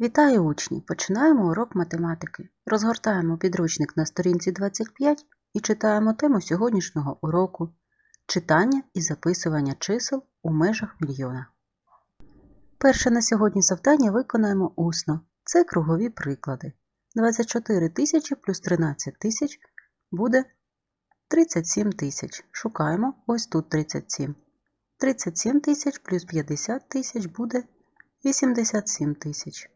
Вітаю учні! Починаємо урок математики. Розгортаємо підручник на сторінці 25 і читаємо тему сьогоднішнього уроку читання і записування чисел у межах мільйона. Перше на сьогодні завдання виконаємо усно. Це кругові приклади. 24 тисячі плюс 13 тисяч буде 37 тисяч. Шукаємо ось тут 37. 37 тисяч плюс 50 тисяч буде 87 тисяч.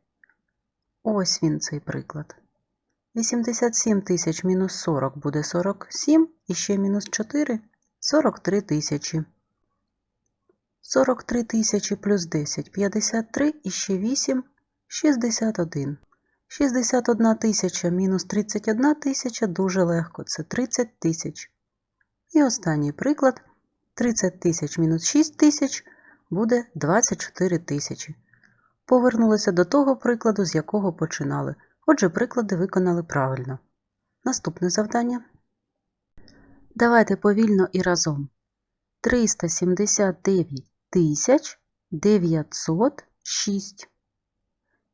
Ось він цей приклад. 87 тисяч мінус 40 буде 47 і ще мінус 4 – 43 тисячі. 43 тисячі плюс 10 – 53 і ще 8 – 61. 61 тисяча мінус 31 тисяча дуже легко – це 30 тисяч. І останній приклад – 30 тисяч мінус 6 тисяч буде 24 тисячі. Повернулися до того прикладу, з якого починали. Отже, приклади виконали правильно. Наступне завдання. Давайте повільно і разом. 379 тисяч 906.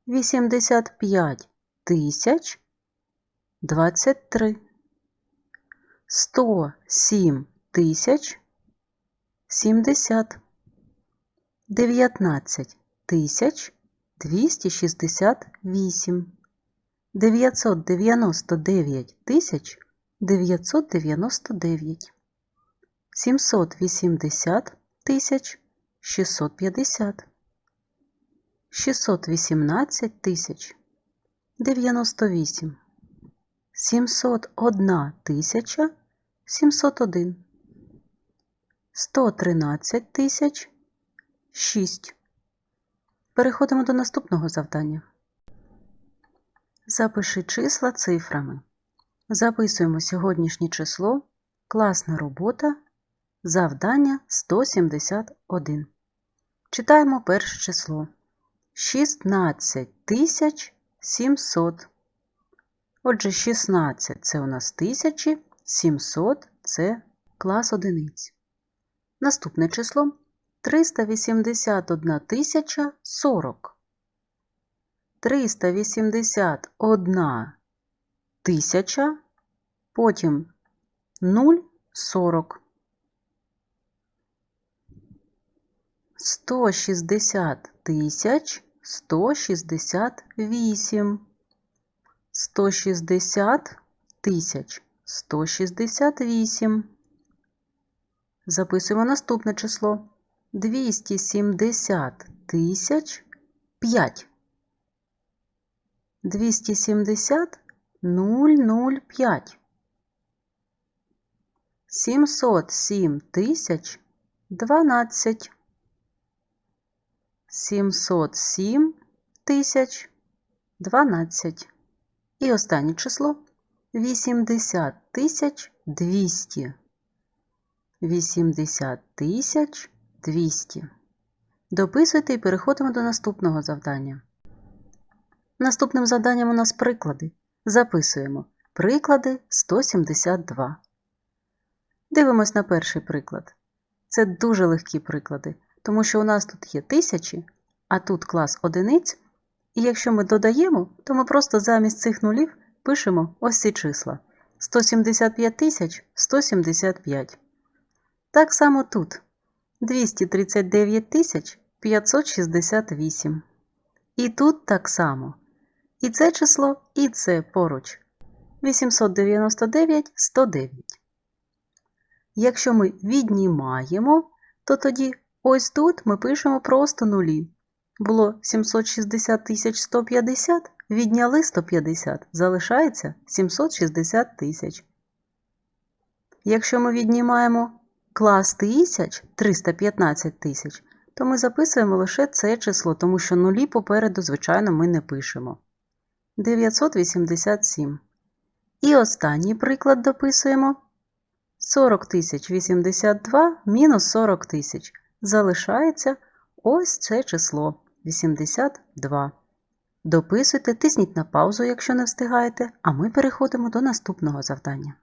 85 тисяч 23. 107 тисяч 70. 19 тисяч 268, 999 тисяч 999, 780 тисяч 650, 618 тисяч 98, 701 тисяча 701, 113 тисяч 6. Переходимо до наступного завдання. Запиши числа цифрами. Записуємо сьогоднішнє число. Класна робота. Завдання 171. Читаємо перше число. 16 700. Отже, 16 це у нас тисячі, 700 це клас одиниць. Наступне число 381 тисяча 40. 381 тисяча, потім 0 40. 160 тисяч 168. 160 тисяч 168. Записуємо наступне число. 270 тисяч 5. 270 005. 707 тисяч 12. 707 тисяч 12. І останнє число 80 тисяч 200. 80 тисяч 200. Дописуйте і переходимо до наступного завдання. Наступним завданням у нас приклади. Записуємо приклади 172. Дивимось на перший приклад. Це дуже легкі приклади, тому що у нас тут є тисячі, а тут клас одиниць. І якщо ми додаємо, то ми просто замість цих нулів пишемо ось ці числа: 175 тисяч 175. Так само тут 239 тисяч 568. І тут так само. І це число, і це поруч. 899 109. Якщо ми віднімаємо, то тоді ось тут ми пишемо просто нулі. Було 760 тисяч 150, відняли 150, залишається 760 тисяч. Якщо ми віднімаємо клас тисяч 315 тисяч, то ми записуємо лише це число, тому що нулі попереду, звичайно, ми не пишемо. 987. І останній приклад дописуємо. 40 тисяч 82 мінус 40 тисяч. Залишається ось це число 82. Дописуйте, тисніть на паузу, якщо не встигаєте, а ми переходимо до наступного завдання.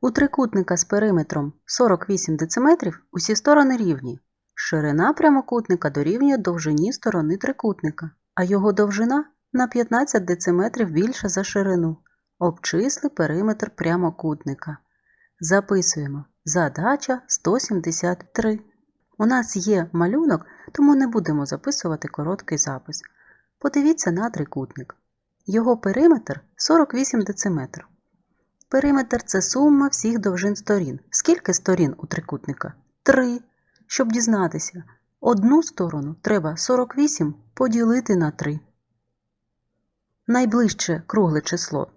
У трикутника з периметром 48 дм усі сторони рівні. Ширина прямокутника дорівнює довжині сторони трикутника, а його довжина на 15 дециметрів більша за ширину. Обчисли периметр прямокутника. Записуємо. Задача 173. У нас є малюнок, тому не будемо записувати короткий запис. Подивіться на трикутник. Його периметр 48 дециметрів. Периметр це сума всіх довжин сторін. Скільки сторін у трикутника? Три. Щоб дізнатися, одну сторону треба 48 поділити на 3. Найближче кругле число.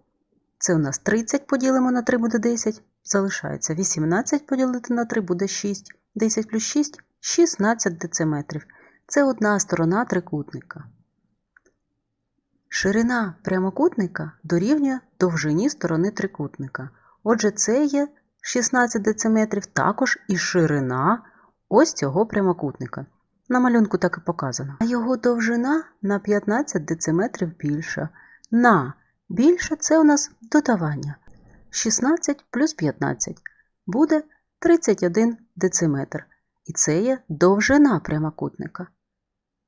Це у нас 30 поділимо на 3 буде 10. Залишається 18 поділити на 3 буде 6. 10 плюс 6 16 дециметрів. Це одна сторона трикутника. Ширина прямокутника дорівнює довжині сторони трикутника. Отже, це є 16 дециметрів, також і ширина ось цього прямокутника. На малюнку так і показано. А його довжина на 15 дециметрів більша. На більше це у нас додавання. 16 плюс 15 буде 31 дециметр. І це є довжина прямокутника.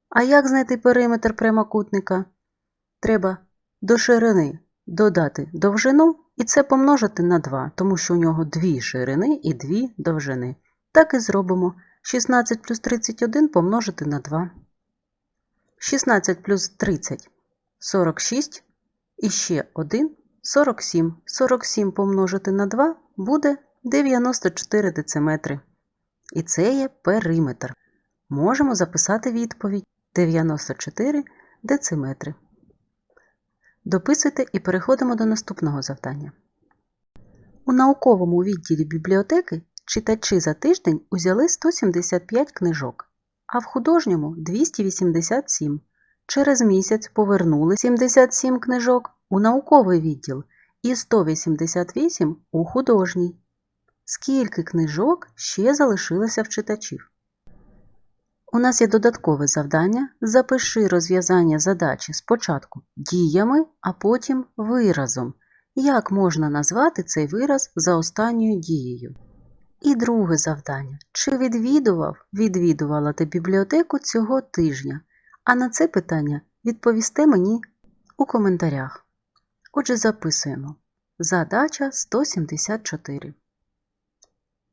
А як знайти периметр прямокутника? Треба до ширини додати довжину і це помножити на 2, тому що у нього дві ширини і дві довжини. Так і зробимо. 16 плюс 31 помножити на 2. 16 плюс 30 46. І ще 1 47. 47 помножити на 2 буде 94 дециметри. І це є периметр. Можемо записати відповідь 94 дециметри. Дописуйте і переходимо до наступного завдання. У науковому відділі бібліотеки читачі за тиждень узяли 175 книжок, а в художньому 287. Через місяць повернули 77 книжок у науковий відділ і 188 у художній. Скільки книжок ще залишилося в читачів? У нас є додаткове завдання. Запиши розв'язання задачі спочатку діями, а потім виразом. Як можна назвати цей вираз за останньою дією? І друге завдання. Чи відвідував, відвідувала ти бібліотеку цього тижня? А на це питання відповісте мені у коментарях. Отже, записуємо. Задача 174.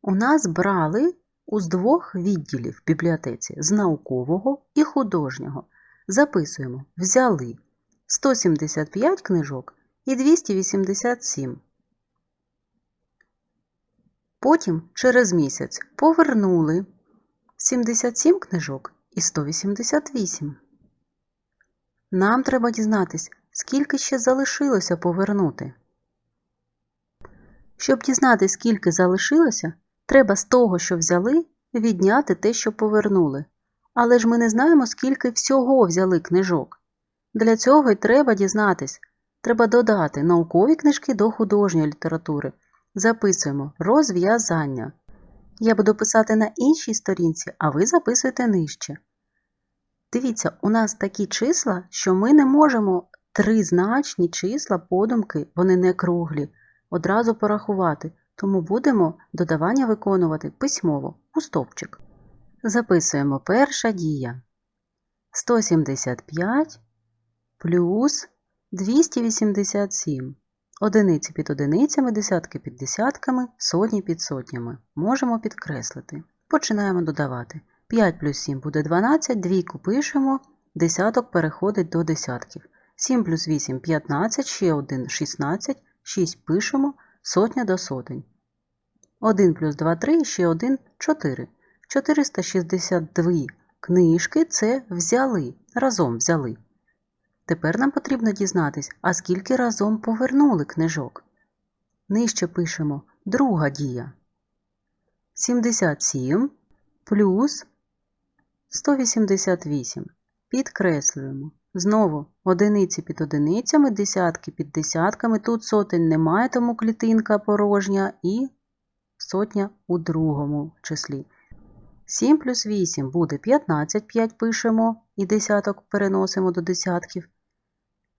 У нас брали з двох відділів в бібліотеці з наукового і художнього. Записуємо, взяли 175 книжок і 287. Потім через місяць повернули 77 книжок і 188. Нам треба дізнатись, скільки ще залишилося повернути. Щоб дізнатися, скільки залишилося, треба з того, що взяли, відняти те, що повернули. Але ж ми не знаємо, скільки всього взяли книжок. Для цього й треба дізнатись. Треба додати наукові книжки до художньої літератури. Записуємо розв'язання. Я буду писати на іншій сторінці, а ви записуйте нижче. Дивіться, у нас такі числа, що ми не можемо тризначні числа подумки, вони не круглі, одразу порахувати, тому будемо додавання виконувати письмово у стовпчик. Записуємо перша дія. 175 плюс 287. Одиниці під одиницями, десятки під десятками, сотні під сотнями. Можемо підкреслити. Починаємо додавати. 5 плюс 7 буде 12, двійку пишемо, десяток переходить до десятків. 7 плюс 8 15, ще 1 16, 6 пишемо, сотня до сотень. 1 плюс 2 3, ще 1 4. 462 книжки це взяли. Разом взяли. Тепер нам потрібно дізнатись, а скільки разом повернули книжок. Нижче пишемо друга дія. 77 плюс 188. Підкреслюємо. Знову одиниці під одиницями, десятки під десятками. Тут сотень немає, тому клітинка порожня і сотня у другому числі. 7 плюс 8 буде 15, 5 пишемо і десяток переносимо до десятків.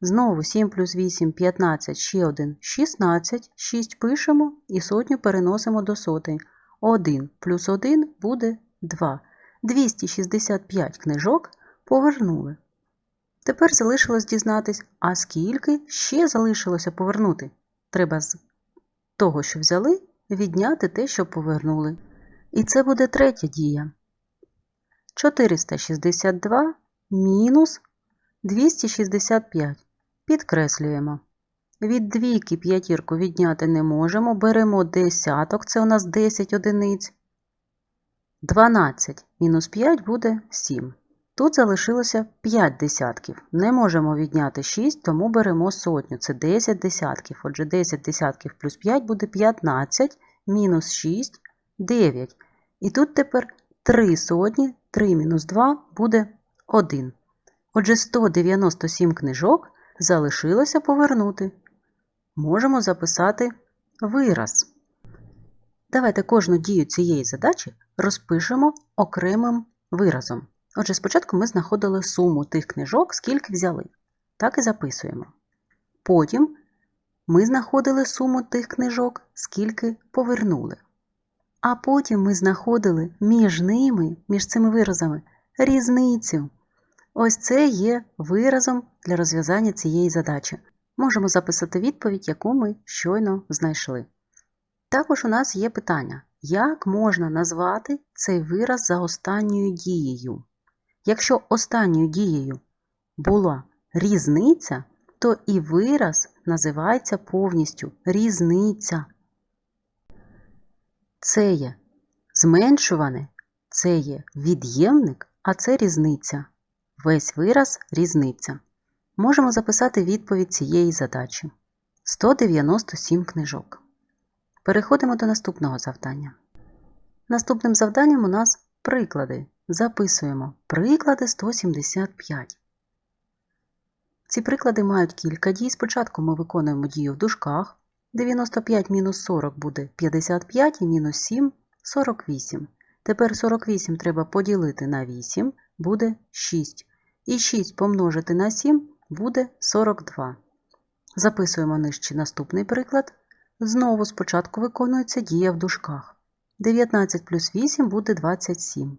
Знову 7 плюс 8 15, ще 1 16, 6 пишемо і сотню переносимо до сотень. 1 плюс 1 буде 2. 265 книжок повернули. Тепер залишилось дізнатись, а скільки ще залишилося повернути. Треба з того, що взяли, відняти те, що повернули. І це буде третя дія. 462 мінус 265. Підкреслюємо. Від двійки п'ятірку відняти не можемо. Беремо десяток, це у нас 10 одиниць. 12 мінус 5 буде 7. Тут залишилося 5 десятків. Не можемо відняти 6, тому беремо сотню. Це 10 десятків. Отже, 10 десятків плюс 5 буде 15, мінус 6 9. І тут тепер 3 сотні, 3 мінус 2 буде 1. Отже, 197 книжок залишилося повернути. Можемо записати вираз. Давайте кожну дію цієї задачі розпишемо окремим виразом. Отже, спочатку ми знаходили суму тих книжок, скільки взяли. Так і записуємо. Потім ми знаходили суму тих книжок, скільки повернули. А потім ми знаходили між ними, між цими виразами, різницю. Ось це є виразом для розв'язання цієї задачі. Можемо записати відповідь, яку ми щойно знайшли. Також у нас є питання, як можна назвати цей вираз за останньою дією? Якщо останньою дією була різниця, то і вираз називається повністю різниця. Це є зменшуване, це є від'ємник, а це різниця. Весь вираз різниця. Можемо записати відповідь цієї задачі. 197 книжок. Переходимо до наступного завдання. Наступним завданням у нас приклади. Записуємо приклади 175. Ці приклади мають кілька дій. Спочатку ми виконуємо дію в дужках. 95 мінус 40 буде 55 і мінус 7 48. Тепер 48 треба поділити на 8, буде 6. І 6 помножити на 7 буде 42. Записуємо нижче наступний приклад. Знову спочатку виконується дія в дужках. 19 плюс 8 буде 27.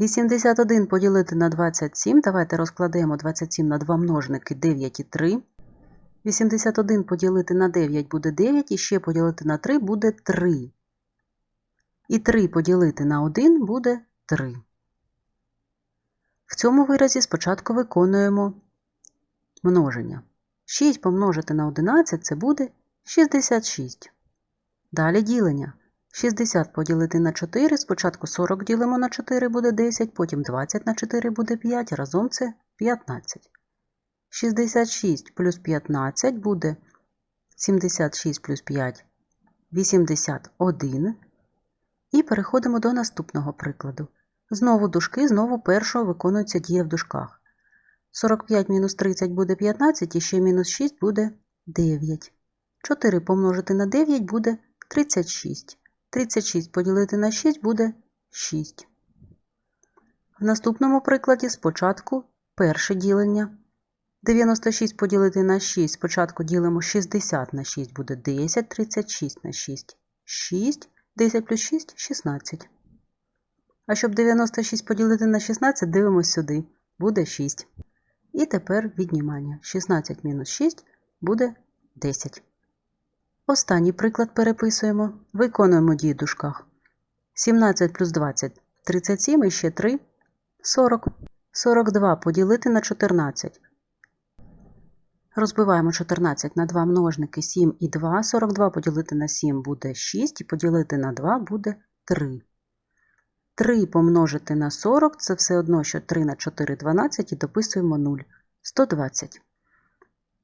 81 поділити на 27. Давайте розкладемо 27 на 2 множники 9 і 3. 81 поділити на 9 буде 9, і ще поділити на 3 буде 3. І 3 поділити на 1 буде 3. В цьому виразі спочатку виконуємо множення. 6 помножити на 11 це буде 66. Далі ділення. 60 поділити на 4. Спочатку 40 ділимо на 4 буде 10, потім 20 на 4 буде 5, разом це 15. 66 плюс 15 буде 76 плюс 5 81. І переходимо до наступного прикладу. Знову дужки, знову першого виконується дія в дужках. 45 мінус 30 буде 15, і ще мінус 6 буде 9. 4 помножити на 9 буде 36. 36 поділити на 6 буде 6. В наступному прикладі спочатку перше ділення. 96 поділити на 6. Спочатку ділимо 60 на 6 буде 10, 36 на 6 6, 10 плюс 6 16. А щоб 96 поділити на 16, дивимося сюди. Буде 6. І тепер віднімання. 16 мінус 6 буде 10. Останній приклад переписуємо. Виконуємо дужках. 17 плюс 20 37 і ще 3 40. 42 поділити на 14. Розбиваємо 14 на 2 множники 7 і 2. 42 поділити на 7 буде 6, і поділити на 2 буде 3. 3 помножити на 40 це все одно, що 3 на 4 12 і дописуємо 0. 120.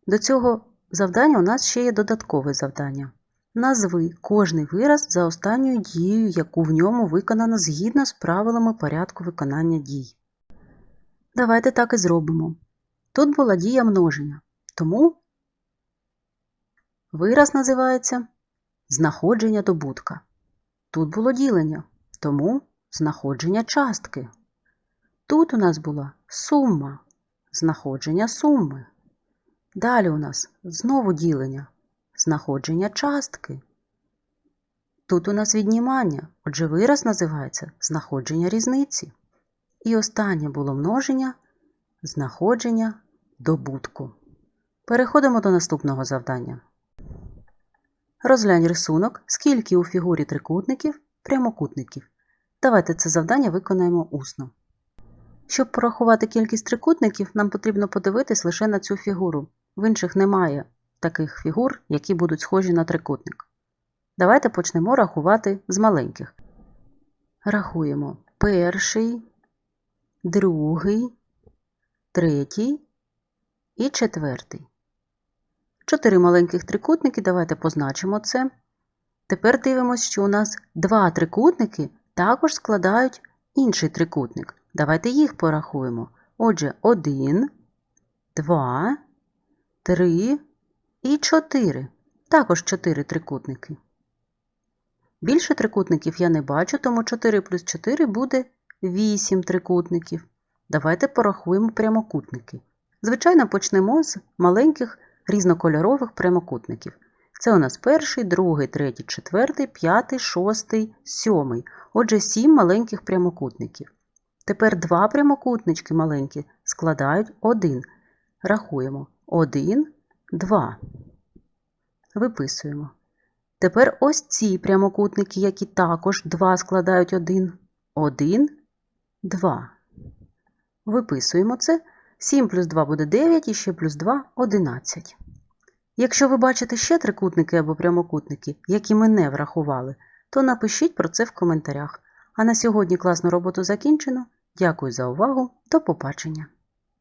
До цього завдання у нас ще є додаткове завдання. Назви кожний вираз за останньою дією, яку в ньому виконано згідно з правилами порядку виконання дій. Давайте так і зробимо. Тут була дія множення, тому вираз називається знаходження добутка. Тут було ділення, тому знаходження частки. Тут у нас була сума, знаходження суми. Далі у нас знову ділення, знаходження частки. Тут у нас віднімання, отже, вираз називається знаходження різниці. І останнє було множення, знаходження добутку. Переходимо до наступного завдання. Розглянь рисунок, скільки у фігурі трикутників, прямокутників. Давайте це завдання виконаємо усно. Щоб порахувати кількість трикутників, нам потрібно подивитись лише на цю фігуру. В інших немає таких фігур, які будуть схожі на трикутник. Давайте почнемо рахувати з маленьких. Рахуємо перший, другий, третій і четвертий. Чотири маленьких трикутники, давайте позначимо це. Тепер дивимося, що у нас два трикутники також складають інший трикутник. Давайте їх порахуємо. Отже, один, два, три і чотири. Також чотири трикутники. Більше трикутників я не бачу, тому 4 плюс 4 буде 8 трикутників. Давайте порахуємо прямокутники. Звичайно, почнемо з маленьких різнокольорових прямокутників. Це у нас перший, другий, третій, четвертий, п'ятий, шостий, сьомий. Отже, сім маленьких прямокутників. Тепер два прямокутнички маленькі складають один. Рахуємо. Один, два. Виписуємо. Тепер ось ці прямокутники, які також два складають один. Один, два. Виписуємо це. 7 плюс 2 буде 9 і ще плюс 2 – 11. Якщо ви бачите ще трикутники або прямокутники, які ми не врахували, то напишіть про це в коментарях. А на сьогодні класну роботу закінчено. Дякую за увагу. До побачення!